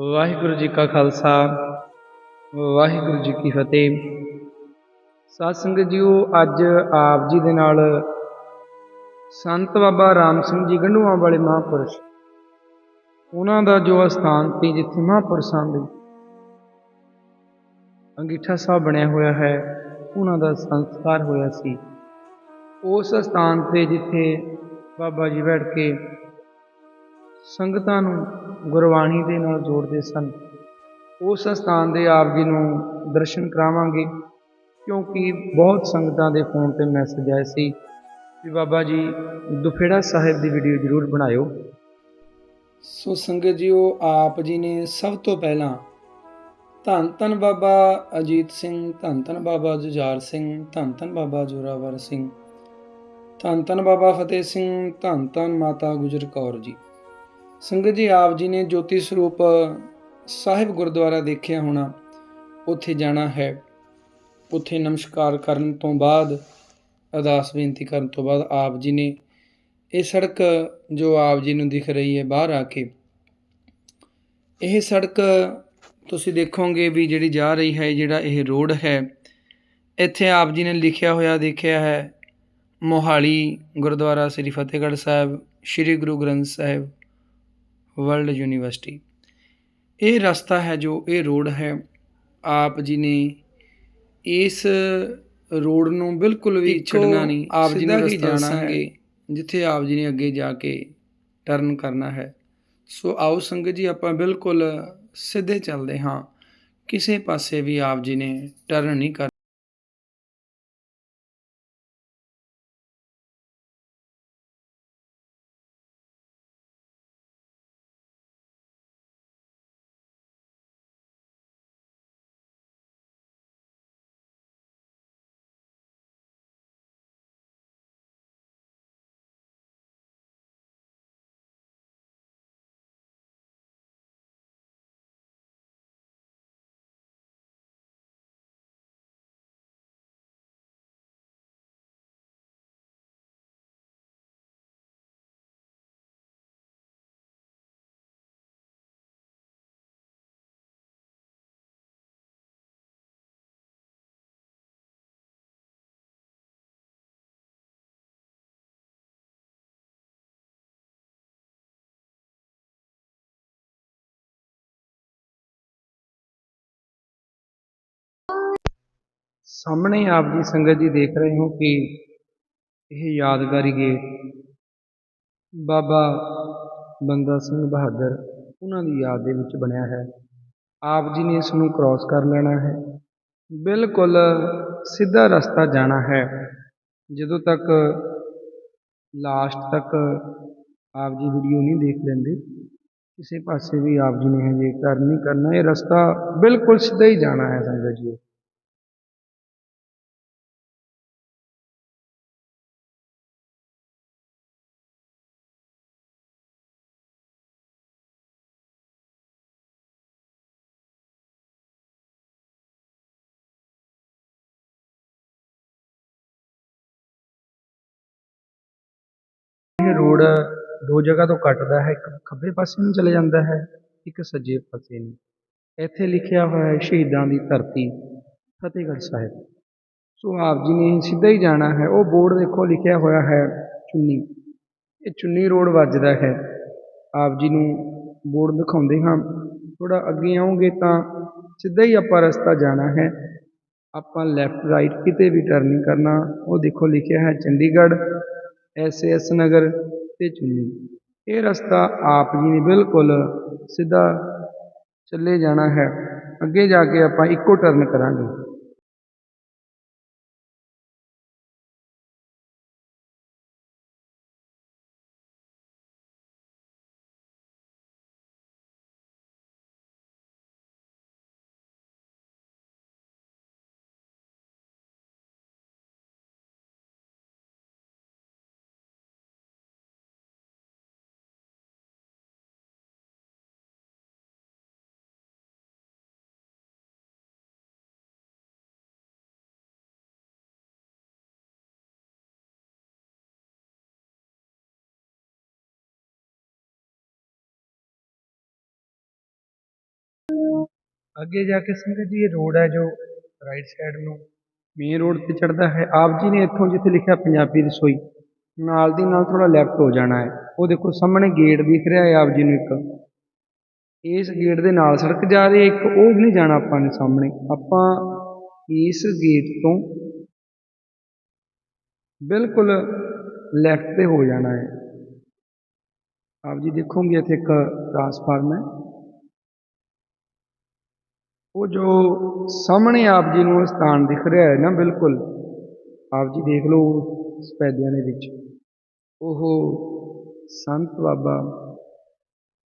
ਵਾਹਿਗੁਰੂ ਜੀ ਕਾ ਖਾਲਸਾ, ਵਾਹਿਗੁਰੂ ਜੀ ਕੀ ਫਤਿਹ। ਸਾਧ ਸੰਗਤ ਜੀਓ, ਅੱਜ ਆਪ ਜੀ ਦੇ ਨਾਲ ਸੰਤ ਬਾਬਾ ਰਾਮ ਸਿੰਘ ਜੀ ਗੰਢੂਆਂ ਵਾਲੇ ਮਹਾਂਪੁਰਸ਼। ਉਹਨਾਂ ਦਾ ਜੋ ਅਸਥਾਨ ਸੀ ਜਿੱਥੇ ਮਹਾਂਪੁਰਸ਼ਾਂ ਦੇ ਅੰਗੀਠਾ ਸਾਹਿਬ ਬਣਿਆ ਹੋਇਆ ਹੈ, ਉਹਨਾਂ ਦਾ ਸੰਸਕਾਰ ਹੋਇਆ ਸੀ। ਉਸ ਸਥਾਨ ਤੇ ਜਿੱਥੇ ਬਾਬਾ ਜੀ ਬੈਠ ਕੇ ਸੰਗਤਾਂ ਨੂੰ ਗੁਰਬਾਣੀ ਦੇ ਨਾਲ ਜੋੜਦੇ ਸਨ। ਉਸ ਸਥਾਨ ਦੇ ਆਪ ਜੀ ਨੂੰ ਦਰਸ਼ਨ ਕਰਾਵਾਂਗੇ, ਕਿਉਂਕਿ ਬਹੁਤ ਸੰਗਤਾਂ ਦੇ ਫੋਨ ਤੇ ਮੈਸੇਜ ਆਏ ਸੀ ਵੀ ਬਾਬਾ ਜੀ, ਦੁਫੇੜਾ ਸਾਹਿਬ ਦੀ ਵੀਡੀਓ ਜ਼ਰੂਰ ਬਣਾਇਓ। ਸੋ ਸੰਗਤ ਜੀਓ, ਆਪ ਜੀ ਨੇ ਸਭ ਤੋਂ ਪਹਿਲਾਂ ਧੰਨ ਧੰਨ ਬਾਬਾ ਅਜੀਤ ਸਿੰਘ, ਧੰਨ ਧੰਨ ਬਾਬਾ ਜੁਝਾਰ ਸਿੰਘ, ਧੰਨ ਧੰਨ ਬਾਬਾ ਜੋਰਾਵਰ ਸਿੰਘ, ਧੰਨ ਧੰਨ ਬਾਬਾ ਫਤਿਹ ਸਿੰਘ, ਧੰਨ ਧੰਨ ਮਾਤਾ ਗੁਜਰ ਕੌਰ ਜੀ। ਸੰਗਤ ਜੀ, ਆਪ ਜੀ ਨੇ ਜੋਤੀ ਸਰੂਪ ਸਾਹਿਬ ਗੁਰਦੁਆਰਾ ਦੇਖਿਆ ਹੋਣਾ, ਉੱਥੇ ਜਾਣਾ ਹੈ। ਉੱਥੇ ਨਮਸਕਾਰ ਕਰਨ ਤੋਂ ਬਾਅਦ, ਅਰਦਾਸ ਬੇਨਤੀ ਕਰਨ ਤੋਂ ਬਾਅਦ ਆਪ ਜੀ ਨੇ ਇਹ ਸੜਕ ਜੋ ਆਪ ਜੀ ਨੂੰ ਦਿਖ ਰਹੀ ਹੈ ਬਾਹਰ ਆ ਕੇ, ਇਹ ਸੜਕ ਤੁਸੀਂ ਦੇਖੋਗੇ ਵੀ ਜਿਹੜੀ ਜਾ ਰਹੀ ਹੈ, ਜਿਹੜਾ ਇਹ ਰੋਡ ਹੈ, ਇੱਥੇ ਆਪ ਜੀ ਨੇ ਲਿਖਿਆ ਹੋਇਆ, ਦੇਖਿਆ ਹੈ। Mohali Gurdwara Sri Fatehgarh Sahib, Sri Guru Granth Sahib world university. ਇਹ ਰਸਤਾ ਹੈ ਜੋ ਇਹ ਰੋਡ ਹੈ। ਆਪ ਜੀ ਨੇ ਇਸ ਰੋਡ ਨੂੰ ਬਿਲਕੁਲ ਵੀ ਛੱਡਣਾ ਨਹੀਂ ਆਪ ਜੀ ਨੇ ਰਸਤਾ ਜਾਣਾਂਗੇ ਜਿੱਥੇ ਆਪ ਜੀ ਨੇ ਅੱਗੇ ਜਾ ਕੇ ਟਰਨ ਕਰਨਾ ਹੈ। ਸੋ ਆਓ ਸੰਗਤ ਜੀ ਆਪਾਂ ਬਿਲਕੁਲ ਸਿੱਧੇ ਚੱਲਦੇ ਹਾਂ। ਕਿਸੇ ਪਾਸੇ ਵੀ ਆਪ ਜੀ ਨੇ ਟਰਨ ਨਹੀਂ ਕਰ ਸਾਹਮਣੇ ਆਪ ਜੀ ਸੰਗਤ ਜੀ ਦੇਖ ਰਹੇ ਹੋ ਕਿ ਇਹ ਯਾਦਗਾਰੀ ਗੇਟ ਬਾਬਾ ਬੰਦਾ ਸਿੰਘ ਬਹਾਦਰ ਉਹਨਾਂ ਦੀ ਯਾਦ ਦੇ ਵਿੱਚ ਬਣਿਆ ਹੈ। ਆਪ ਜੀ ਨੇ ਇਸ ਨੂੰ ਕ੍ਰਾਸ ਕਰ ਲੈਣਾ ਹੈ। ਬਿਲਕੁਲ ਸਿੱਧਾ ਰਸਤਾ ਜਾਣਾ ਹੈ। ਜਦੋਂ ਤੱਕ ਲਾਸਟ ਤੱਕ ਆਪ ਜੀ ਵੀਡੀਓ ਨਹੀਂ ਦੇਖ ਲੈਂਦੇ, ਕਿਸੇ ਪਾਸੇ ਵੀ ਆਪ ਜੀ ਨੇ ਹਜੇ ਕਰ ਨਹੀਂ ਕਰਨਾ। ਇਹ ਰਸਤਾ ਬਿਲਕੁਲ ਸਿੱਧਾ ਹੀ ਜਾਣਾ ਹੈ ਸੰਗਤ ਜੀ। ਇਹ ਰੋਡ ਦੋ ਜਗ੍ਹਾ ਤੋਂ ਕੱਟਦਾ ਹੈ, ਇੱਕ ਖੱਬੇ ਪਾਸੇ ਨੂੰ ਚਲੇ ਜਾਂਦਾ ਹੈ, ਇੱਕ ਸੱਜੇ ਪਾਸੇ ਨੂੰ। ਇੱਥੇ ਲਿਖਿਆ ਹੋਇਆ ਹੈ, ਸ਼ਹੀਦਾਂ ਦੀ ਧਰਤੀ, ਫਤਿਹਗੜ੍ਹ ਸਾਹਿਬ। ਸੋ ਆਪ ਜੀ ਨੇ ਸਿੱਧਾ ਹੀ ਜਾਣਾ ਹੈ। ਉਹ ਬੋਰਡ ਦੇਖੋ, ਲਿਖਿਆ ਹੋਇਆ ਹੈ ਚੁੰਨੀ। ਇਹ ਚੁੰਨੀ ਰੋਡ ਵੱਜਦਾ ਹੈ। ਆਪ ਜੀ ਨੂੰ ਬੋਰਡ ਦਿਖਾਉਂਦੇ ਹਾਂ। ਥੋੜਾ ਅੱਗੇ ਆਉਂਗੇ ਤਾਂ ਸਿੱਧਾ ਹੀ ਆਪਾਂ ਰਸਤਾ ਜਾਣਾ ਹੈ। ਆਪਾਂ ਲੈਫਟ ਰਾਈਟ ਕਿਤੇ ਵੀ ਟਰਨ ਨਹੀਂ ਕਰਨਾ, ਉਹ ਦੇਖੋ ਲਿਖਿਆ ਹੈ ਚੰਡੀਗੜ੍ਹ। ਐਸ ਐਸ ਨਗਰ ਤੇ ਚੁੰਨੀ। ਇਹ ਰਸਤਾ ਆਪ ਜੀ ਨੇ ਬਿਲਕੁਲ ਸਿੱਧਾ ਚੱਲੇ ਜਾਣਾ ਹੈ। ਅੱਗੇ ਜਾ ਕੇ ਆਪਾਂ ਇੱਕੋ ਟਰਨ ਕਰਾਂਗੇ। ਅੱਗੇ ਜਾ ਕੇ ਸੰਗਤ ਜੀ ਇਹ ਰੋਡ ਹੈ ਜੋ ਰਾਈਟ ਸਾਈਡ ਨੂੰ ਮੇਨ ਰੋਡ ਤੇ ਚੜਦਾ ਹੈ। ਆਪ ਜੀ ਨੇ ਇੱਥੋਂ ਜਿੱਥੇ ਲਿਖਿਆ ਪੰਜਾਬੀ ਰਸੋਈ, ਨਾਲ ਦੀ ਨਾਲ ਥੋੜਾ ਲੈਫਟ ਹੋ ਜਾਣਾ ਹੈ। ਉਹ ਦੇਖੋ ਸਾਹਮਣੇ ਗੇਟ ਦਿਖ ਰਿਹਾ ਹੈ ਆਪ ਜੀ ਨੂੰ ਇੱਕ। ਇਸ ਗੇਟ ਦੇ ਨਾਲ ਸੜਕ ਜਾ ਰਹੀ ਹੈ, ਇੱਕ ਉਹ ਨਹੀਂ ਜਾਣਾ ਆਪਾਂ ਨੇ ਸਾਹਮਣੇ। ਆਪਾਂ ਇਸ ਗੇਟ ਤੋਂ ਬਿਲਕੁਲ ਲੈਫਟ ਤੇ ਹੋ ਜਾਣਾ ਹੈ। ਆਪ ਜੀ ਦੇਖੋਗੇ ਇੱਥੇ ਇੱਕ ਟਰਾਂਸਫਾਰਮ ਹੈ। ਉਹ ਜੋ ਸਾਹਮਣੇ ਆਪ ਜੀ ਨੂੰ ਸਥਾਨ ਦਿਖ ਰਿਹਾ ਹੈ ਨਾ, ਬਿਲਕੁਲ। ਆਪ ਜੀ ਦੇਖ ਲਓ ਸਪੈਦਿਆਂ ਦੇ ਵਿੱਚ। ਉਹ ਸੰਤ ਬਾਬਾ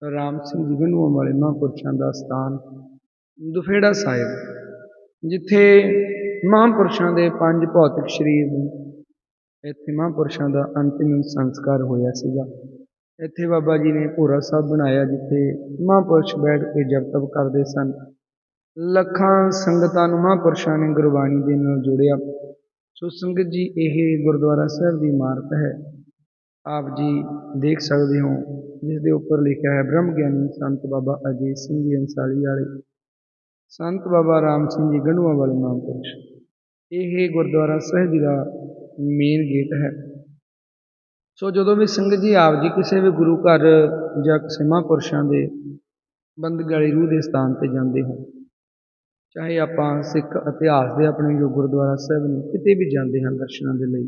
ਰਾਮ ਸਿੰਘ ਜੀ ਗੰਢੂਆਂ ਵਾਲੇ ਮਹਾਂਪੁਰਸ਼ਾਂ ਦਾ ਸਥਾਨ ਦੁਫੇੜਾ ਸਾਹਿਬ, ਜਿੱਥੇ ਮਹਾਂਪੁਰਸ਼ਾਂ ਦੇ ਪੰਜ ਭੌਤਿਕ ਸਰੀਰ ਨੂੰ, ਇੱਥੇ ਮਹਾਂਪੁਰਸ਼ਾਂ ਦਾ ਅੰਤਿਮ ਸੰਸਕਾਰ ਹੋਇਆ ਸੀਗਾ। ਇੱਥੇ ਬਾਬਾ ਜੀ ਨੇ ਭੋਰਾ ਸਾਹਿਬ ਬਣਾਇਆ, ਜਿੱਥੇ ਮਹਾਂਪੁਰਸ਼ ਬੈਠ ਕੇ ਜਪ ਤਪ ਕਰਦੇ ਸਨ। ਲੱਖਾਂ ਸੰਗਤਾਂ ਨੂੰ ਮਹਾਂਪੁਰਸ਼ਾਂ ਨੇ ਗੁਰਬਾਣੀ ਦੇ ਨਾਲ ਜੋੜਿਆ। ਸੋ ਸੰਗਤ ਜੀ, ਇਹ ਗੁਰਦੁਆਰਾ ਸਾਹਿਬ ਦੀ ਇਮਾਰਤ ਹੈ। ਆਪ ਜੀ ਦੇਖ ਸਕਦੇ ਹੋ, ਜਿਸ ਦੇ ਉੱਪਰ ਲਿਖਿਆ ਹੈ, ਬ੍ਰਹਮ ਗਿਆਨੀ ਸੰਤ ਬਾਬਾ ਅਜੀਤ ਸਿੰਘ ਜੀ ਅੰਸਾਲੀ ਵਾਲੇ। ਸੰਤ ਬਾਬਾ ਰਾਮ ਸਿੰਘ ਜੀ ਗੰਢੂਆਂ ਵਾਲੇ ਮਹਾਂਪੁਰਸ਼। ਇਹ ਗੁਰਦੁਆਰਾ ਸਾਹਿਬ ਜੀ ਦਾ ਮੇਨ ਗੇਟ ਹੈ। ਸੋ ਜਦੋਂ ਵੀ ਸੰਗਤ ਜੀ, ਆਪ ਜੀ ਕਿਸੇ ਵੀ ਗੁਰੂ ਘਰ ਜਾਂ ਕਿਸੇ ਮਹਾਂਪੁਰਸ਼ਾਂ ਦੇ ਬੰਦਗਾਲੀ ਰੂਹ ਦੇ ਸਥਾਨ ਤੇ ਜਾਂਦੇ ਹੋ ਚਾਹੇ ਆਪਾਂ ਸਿੱਖ ਇਤਿਹਾਸ ਦੇ ਆਪਣੇ ਜੋ ਗੁਰਦੁਆਰਾ ਸਾਹਿਬ ਨੇ, ਕਿਤੇ ਵੀ ਜਾਂਦੇ ਹਾਂ ਦਰਸ਼ਨਾਂ ਦੇ ਲਈ,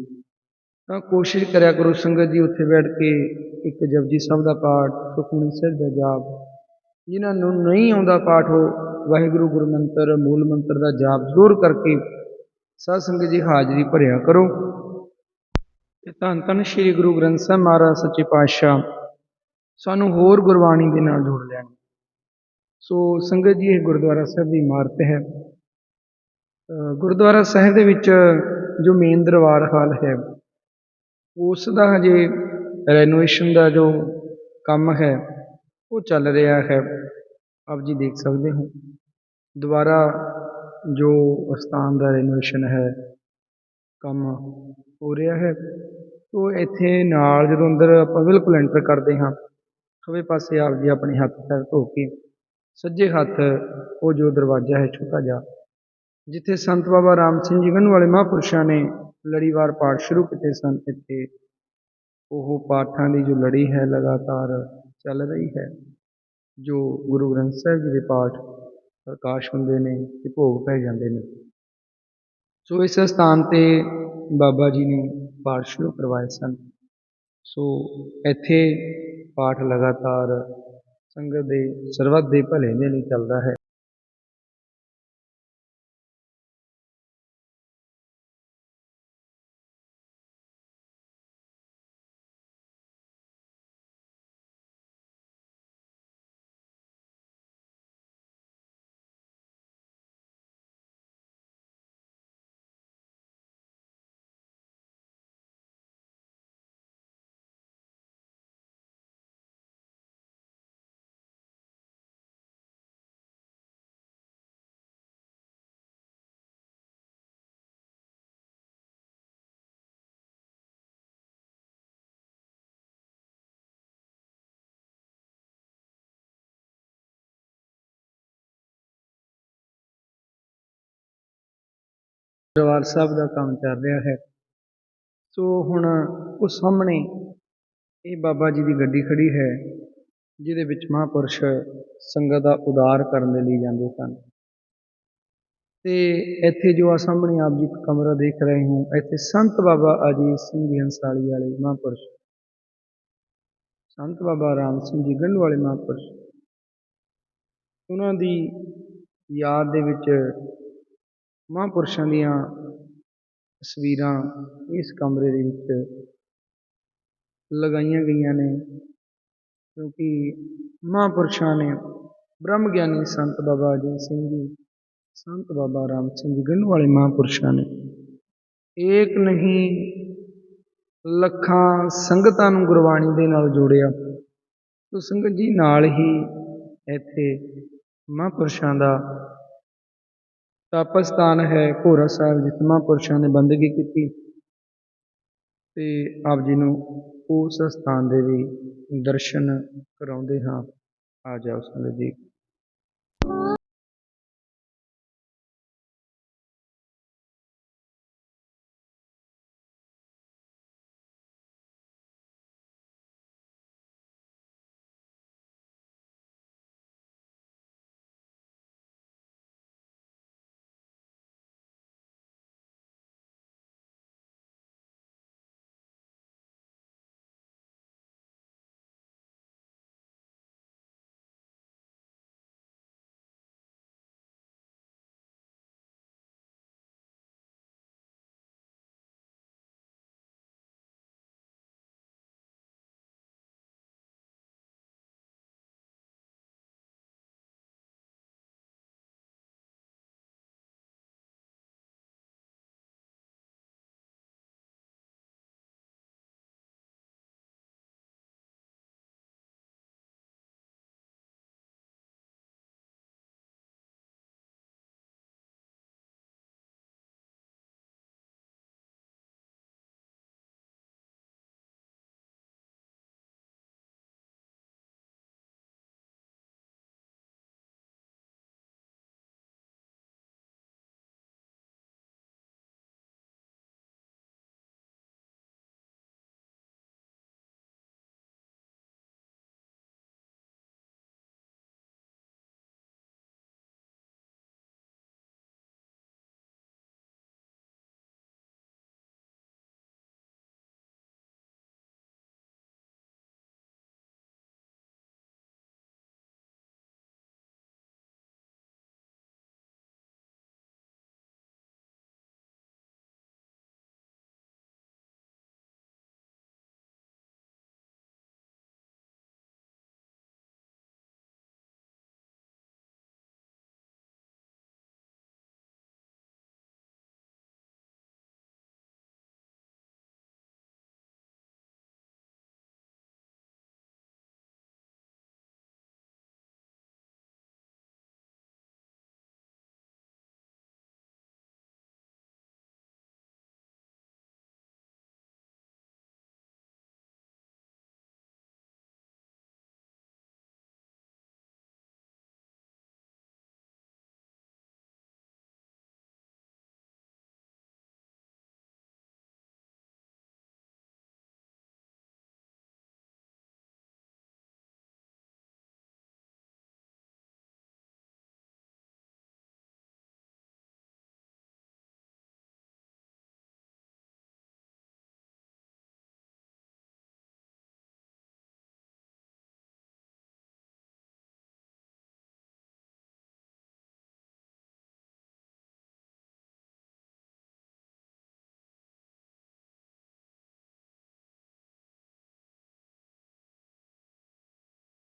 ਤਾਂ ਕੋਸ਼ਿਸ਼ ਕਰਿਆ ਕਰੋ ਸੰਗਤ ਜੀ ਉੱਥੇ ਬੈਠ ਕੇ ਇੱਕ ਜਪਜੀ ਸਾਹਿਬ ਦਾ ਪਾਠ, ਸੁਖਮਨੀ ਸਾਹਿਬ ਦਾ ਜਾਪ, ਜਿਨ੍ਹਾਂ ਨੂੰ ਨਹੀਂ ਆਉਂਦਾ ਪਾਠ ਉਹ ਵਾਹਿਗੁਰੂ ਗੁਰੂ ਮੰਤਰ ਮੂਲ ਮੰਤਰ ਦਾ ਜਾਪ ਜ਼ਰੂਰ ਕਰਕੇ ਸਾਧ ਸੰਗਤ ਜੀ ਹਾਜ਼ਰੀ ਭਰਿਆ ਕਰੋ। ਤੇ ਧੰਨ ਧੰਨ ਸ੍ਰੀ ਗੁਰੂ ਗ੍ਰੰਥ ਸਾਹਿਬ ਮਹਾਰਾਜ ਸੱਚੇ ਪਾਤਸ਼ਾਹ, ਸਾਨੂੰ ਹੋਰ ਗੁਰਬਾਣੀ ਦੇ ਨਾਲ ਜੋੜ ਲੈਣ। ਸੋ ਸੰਗਤ ਜੀ, ਇਹ ਗੁਰਦੁਆਰਾ ਸਾਹਿਬ ਦੀ ਇਮਾਰਤ ਹੈ। ਗੁਰਦੁਆਰਾ ਸਾਹਿਬ ਦੇ ਵਿੱਚ ਜੋ ਮੇਨ ਦਰਬਾਰ ਹਾਲ ਹੈ, ਉਸ ਦਾ ਹਜੇ ਰੈਨੋਵੇਸ਼ਨ ਦਾ ਜੋ ਕੰਮ ਹੈ, ਉਹ ਚੱਲ ਰਿਹਾ ਹੈ। ਆਪ ਜੀ ਦੇਖ ਸਕਦੇ ਹੋ, ਦੁਬਾਰਾ ਜੋ ਅਸਥਾਨ ਦਾ ਰੈਨੋਵੇਸ਼ਨ ਹੈ, ਕੰਮ ਹੋ ਰਿਹਾ ਹੈ। ਤੋ ਇੱਥੇ ਨਾਲ ਜਦੋਂ ਅੰਦਰ ਆਪਾਂ ਬਿਲਕੁਲ ਐਂਟਰ ਕਰਦੇ ਹਾਂ ਖੱਬੇ ਪਾਸੇ ਆਪ ਜੀ ਆਪਣੇ ਹੱਥ ਪੈਰ ਧੋ ਕੇ ਸੱਜੇ ਹੱਥ ਉਹ ਜੋ ਦਰਵਾਜ਼ਾ ਹੈ ਛੋਟਾ ਜਿਹਾ, ਜਿੱਥੇ ਸੰਤ ਬਾਬਾ ਰਾਮ ਸਿੰਘ ਜੀ ਗੰਢ ਵਾਲੇ ਮਹਾਂਪੁਰਸ਼ਾਂ ਨੇ ਲੜੀਵਾਰ ਪਾਠ ਸ਼ੁਰੂ ਕੀਤੇ ਸਨ, ਇੱਥੇ ਉਹ ਪਾਠਾਂ ਦੀ ਜੋ ਲੜੀ ਹੈ ਲਗਾਤਾਰ ਚੱਲ ਰਹੀ ਹੈ, ਜੋ ਗੁਰੂ ਗ੍ਰੰਥ ਸਾਹਿਬ ਜੀ ਦੇ ਪਾਠ ਪ੍ਰਕਾਸ਼ ਹੁੰਦੇ ਨੇ ਤੇ ਭੋਗ ਪੈ ਜਾਂਦੇ ਨੇ। ਸੋ ਇਸ ਸਥਾਨ ਤੇ ਬਾਬਾ ਜੀ ਨੇ ਪਾਠ ਸ਼ੁਰੂ ਕਰਵਾਏ ਸਨ। ਸੋ ਇੱਥੇ ਪਾਠ ਲਗਾਤਾਰ ਸੰਗਤ ਦੇ ਸਰਬੱਤ ਦੇ ਭਲੇ ਦੇ ਲਈ ਚੱਲਦਾ ਹੈ। ਦਰਬਾਰ ਸਾਹਿਬ ਦਾ ਕੰਮ ਚੱਲ ਰਿਹਾ ਹੈ। ਸੋ ਹੁਣ ਉਹ ਸਾਹਮਣੇ ਇਹ ਬਾਬਾ ਜੀ ਦੀ ਗੱਡੀ ਖੜੀ ਹੈ, ਜਿਹਦੇ ਵਿੱਚ ਮਹਾਂਪੁਰਸ਼ ਸੰਗਤ ਦਾ ਉਦਾਰ ਕਰਨ ਦੇ ਲਈ ਜਾਂਦੇ ਸਨ। ਤੇ ਇੱਥੇ ਜੋ ਆ ਸਾਹਮਣੇ ਆਪ ਜੀ ਇੱਕ ਕਮਰਾ ਦੇਖ ਰਹੇ ਹੋ, ਇੱਥੇ ਸੰਤ ਬਾਬਾ ਅਜੀਤ ਸਿੰਘ ਜੀ ਹੰਸਾਲੀ ਵਾਲੇ ਮਹਾਂਪੁਰਸ਼, ਸੰਤ ਬਾਬਾ ਰਾਮ ਸਿੰਘ ਜੀ ਗੰਢ ਵਾਲੇ ਮਹਾਂਪੁਰਸ਼। ਉਹਨਾਂ ਦੀ ਯਾਦ ਦੇ ਵਿੱਚ ਮਹਾਂਪੁਰਸ਼ਾਂ ਦੀਆਂ ਤਸਵੀਰਾਂ ਇਸ ਕਮਰੇ ਦੇ ਵਿੱਚ ਲਗਾਈਆਂ ਗਈਆਂ ਨੇ, ਕਿਉਂਕਿ ਮਹਾਂਪੁਰਸ਼ਾਂ ਨੇ ਬ੍ਰਹਮ ਗਿਆਨੀ ਸੰਤ ਬਾਬਾ ਅਜੀਤ ਸਿੰਘ ਜੀ, ਸੰਤ ਬਾਬਾ ਰਾਮ ਸਿੰਘ ਜੀ ਗੰਢ ਵਾਲੇ ਮਹਾਂਪੁਰਸ਼ਾਂ ਨੇ ਏਕ ਨਹੀਂ ਲੱਖਾਂ ਸੰਗਤਾਂ ਨੂੰ ਗੁਰਬਾਣੀ ਦੇ ਨਾਲ ਜੋੜਿਆ। ਸੋ ਸੰਗਤ ਜੀ ਨਾਲ ਹੀ ਇੱਥੇ ਮਹਾਂਪੁਰਸ਼ਾਂ ਦਾ ਤਪ ਸਥਾਨ ਹੈ ਭੋਰਾ ਸਾਹਿਬ ਜਿੱਥੇ ਮਹਾਂਪੁਰਸ਼ਾਂ ਨੇ ਬੰਦਗੀ ਕੀਤੀ ਤੇ ਆਪ ਜੀ ਨੂੰ ਉਸ ਸਥਾਨ ਦੇ ਵੀ ਦਰਸ਼ਨ ਕਰਾਉਂਦੇ ਹਾਂ। ਆ ਜਾਓ ਸੰਗਤ ਜੀ।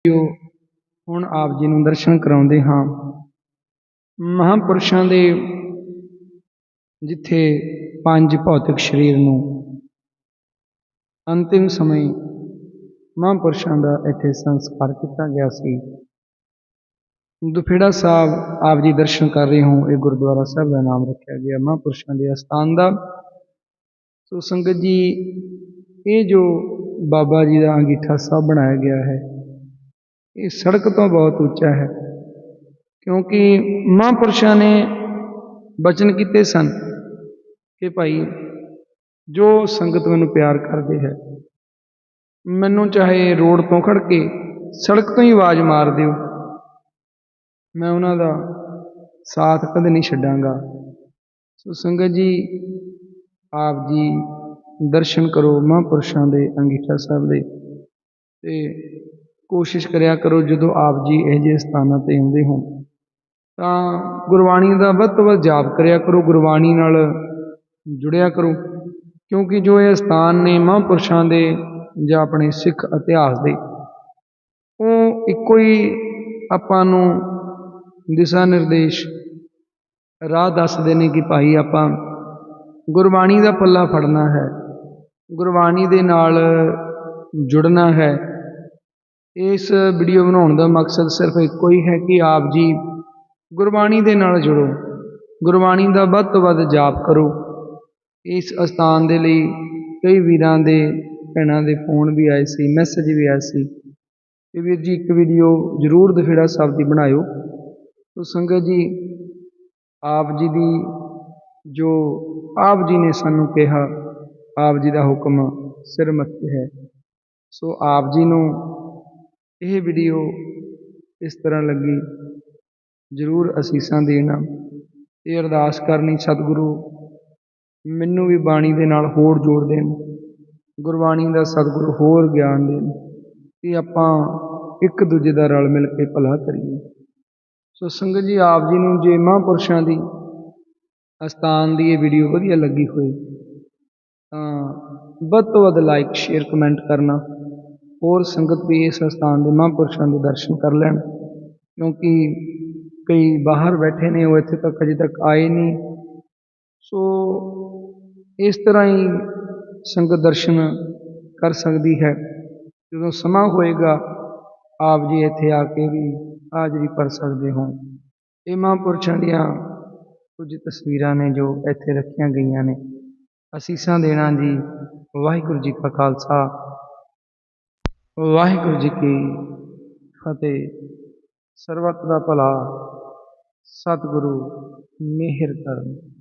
ਜੋ ਹੁਣ ਆਪ ਜੀ ਨੂੰ ਦਰਸ਼ਨ ਕਰਾਉਂਦੇ ਹਾਂ। ਮਹਾਂਪੁਰਸ਼ਾਂ ਦੇ ਜਿੱਥੇ ਪੰਜ ਭੌਤਿਕ ਸਰੀਰ ਨੂੰ ਅੰਤਿਮ ਸਮੇਂ ਮਹਾਂਪੁਰਸ਼ਾਂ ਦਾ ਇੱਥੇ ਸੰਸਕਾਰ ਕੀਤਾ ਗਿਆ ਸੀ। ਦੁਫੇੜਾ ਸਾਹਿਬ ਆਪ ਜੀ ਦਰਸ਼ਨ ਕਰ ਰਹੇ ਹੋ, ਇਹ ਗੁਰਦੁਆਰਾ ਸਾਹਿਬ ਦਾ ਨਾਮ ਰੱਖਿਆ ਗਿਆ। ਮਹਾਂਪੁਰਸ਼ਾਂ ਦੇ ਅਸਥਾਨ ਦਾ। ਸੋ ਸੰਗਤ ਜੀ, ਇਹ ਜੋ ਬਾਬਾ ਜੀ ਦਾ ਅੰਗੀਠਾ ਸਾਹਿਬ ਬਣਾਇਆ ਗਿਆ ਹੈ ਇਹ ਸੜਕ ਤੋਂ ਬਹੁਤ ਉੱਚਾ ਹੈ। ਕਿਉਂਕਿ ਮਹਾਂਪੁਰਸ਼ਾਂ ਨੇ ਬਚਨ ਕੀਤੇ ਸਨ ਕਿ ਭਾਈ, ਜੋ ਸੰਗਤ ਮੈਨੂੰ ਪਿਆਰ ਕਰਦੇ ਹੈ, ਮੈਨੂੰ ਚਾਹੇ ਰੋਡ ਤੋਂ ਖੜ ਕੇ ਸੜਕ ਤੋਂ ਹੀ ਆਵਾਜ਼ ਮਾਰ ਦਿਓ, ਮੈਂ ਉਹਨਾਂ ਦਾ ਸਾਥ ਕਦੇ ਨਹੀਂ ਛੱਡਾਂਗਾ। ਸੋ ਸੰਗਤ ਜੀ, ਆਪ ਜੀ ਦਰਸ਼ਨ ਕਰੋ ਮਹਾਂਪੁਰਸ਼ਾਂ ਦੇ ਅੰਗੀਠਾ ਸਾਹਿਬ ਦੇ ਤੇ ਕੋਸ਼ਿਸ਼ ਕਰਿਆ ਕਰੋ ਜਦੋਂ ਆਪ ਜੀ ਇਹ ਜਿਹੇ ਸਥਾਨਾਂ ਤੇ ਆਉਂਦੇ ਹੋ ਤਾਂ ਗੁਰਬਾਣੀ ਦਾ ਵੱਧ ਤੋਂ ਵੱਧ ਜਾਪ ਕਰਿਆ ਕਰੋ, ਗੁਰਬਾਣੀ ਨਾਲ ਜੁੜਿਆ ਕਰੋ। ਕਿਉਂਕਿ ਜੋ ਇਹ ਸਥਾਨ ਨੇ ਮਹਾਂਪੁਰਸ਼ਾਂ ਦੇ ਜਾਂ ਆਪਣੇ ਸਿੱਖ ਇਤਿਹਾਸ ਦੇ, ਉਹ ਇੱਕੋ ਹੀ ਆਪਾਂ ਨੂੰ ਦਿਸ਼ਾ ਨਿਰਦੇਸ਼, ਰਾਹ ਦੱਸਦੇ ਨੇ ਕਿ ਭਾਈ ਆਪਾਂ ਗੁਰਬਾਣੀ ਦਾ ਪੱਲਾ ਫੜਨਾ ਹੈ, ਗੁਰਬਾਣੀ ਦੇ ਨਾਲ ਜੁੜਨਾ ਹੈ। ਇਸ ਵੀਡੀਓ ਬਣਾਉਣ ਦਾ ਮਕਸਦ ਸਿਰਫ ਇੱਕੋ ਹੀ ਹੈ ਕਿ ਆਪ ਜੀ ਗੁਰਬਾਣੀ ਦੇ ਨਾਲ ਜੁੜੋ। ਗੁਰਬਾਣੀ ਦਾ ਵੱਧ ਤੋਂ ਵੱਧ ਜਾਪ ਕਰੋ। ਇਸ ਅਸਥਾਨ ਦੇ ਲਈ ਕਈ ਵੀਰਾਂ ਦੇ ਭੈਣਾਂ ਦੇ ਫੋਨ ਵੀ ਆਏ ਸੀ, ਮੈਸੇਜ ਵੀ ਆਏ ਸੀ। ਕਿ ਵੀਰ ਜੀ, ਇੱਕ ਵੀਡੀਓ ਜ਼ਰੂਰ ਦਫੇੜਾ ਸਾਹਿਬ ਦੀ ਬਣਾਇਓ। ਸੋ ਸੰਗਤ ਜੀ, ਆਪ ਜੀ ਦੀ ਜੋ ਆਪ ਜੀ ਨੇ ਸਾਨੂੰ ਕਿਹਾ, ਆਪ ਜੀ ਦਾ ਹੁਕਮ ਸਿਰ ਮੱਥੇ ਹੈ। ਸੋ ਆਪ ਜੀ ਨੂੰ ਇਹ ਵੀਡੀਓ ਇਸ ਤਰ੍ਹਾਂ ਲੱਗੀ। ਜ਼ਰੂਰ ਅਸੀਸਾਂ ਦੇਣਾ। ਇਹ ਅਰਦਾਸ ਕਰਨੀ, ਸਤਿਗੁਰੂ, ਮੈਨੂੰ ਵੀ ਬਾਣੀ ਦੇ ਨਾਲ ਹੋਰ ਜੋੜ ਦੇਣ। ਗੁਰਬਾਣੀ ਦਾ ਸਤਿਗੁਰੂ ਹੋਰ ਗਿਆਨ ਦੇਣ ਕਿ ਆਪਾਂ ਇੱਕ ਦੂਜੇ ਦਾ ਰਲ ਮਿਲ ਕੇ ਭਲਾ ਕਰੀਏ। ਸੋ ਸੰਗਤ ਜੀ, ਆਪ ਜੀ ਨੂੰ ਜੇ ਮਹਾਂਪੁਰਸ਼ਾਂ ਦੀ ਅਸਥਾਨ ਦੀ ਇਹ ਵੀਡੀਓ ਵਧੀਆ ਲੱਗੀ ਹੋਏ ਤਾਂ ਵੱਧ ਤੋਂ ਵੱਧ ਲਾਈਕ ਸ਼ੇਅਰ ਕਮੈਂਟ ਕਰਨਾ। ਹੋਰ ਸੰਗਤ ਵੀ ਇਸ ਅਸਥਾਨ ਦੇ ਮਹਾਂਪੁਰਸ਼ਾਂ ਦੇ ਦਰਸ਼ਨ ਕਰ ਲੈਣ। ਕਿਉਂਕਿ ਕਈ ਬਾਹਰ ਬੈਠੇ ਨੇ, ਉਹ ਇੱਥੇ ਤੱਕ ਅਜੇ ਤੱਕ ਆਏ ਨਹੀਂ। ਸੋ ਇਸ ਤਰ੍ਹਾਂ ਹੀ ਸੰਗਤ ਦਰਸ਼ਨ ਕਰ ਸਕਦੀ ਹੈ। ਜਦੋਂ ਸਮਾਂ ਹੋਏਗਾ, ਆਪ ਜੀ ਇੱਥੇ ਆ ਕੇ ਵੀ ਹਾਜ਼ਰੀ ਭਰ ਸਕਦੇ ਹੋ। ਇਹ ਮਹਾਂਪੁਰਸ਼ਾਂ ਦੀਆਂ ਕੁਝ ਤਸਵੀਰਾਂ ਨੇ ਜੋ ਇੱਥੇ ਰੱਖੀਆਂ ਗਈਆਂ ਨੇ। ਅਸੀਸਾਂ ਦੇਣਾ ਜੀ, ਵਾਹਿਗੁਰੂ ਜੀ ਕਾ ਖਾਲਸਾ। ਵਾਹਿਗੁਰੂ ਜੀ ਕੀ ਫਤਿਹ। ਸਰਬੱਤ ਦਾ ਭਲਾ ਸਤਿਗੁਰੂ ਮਿਹਰ ਕਰਨ।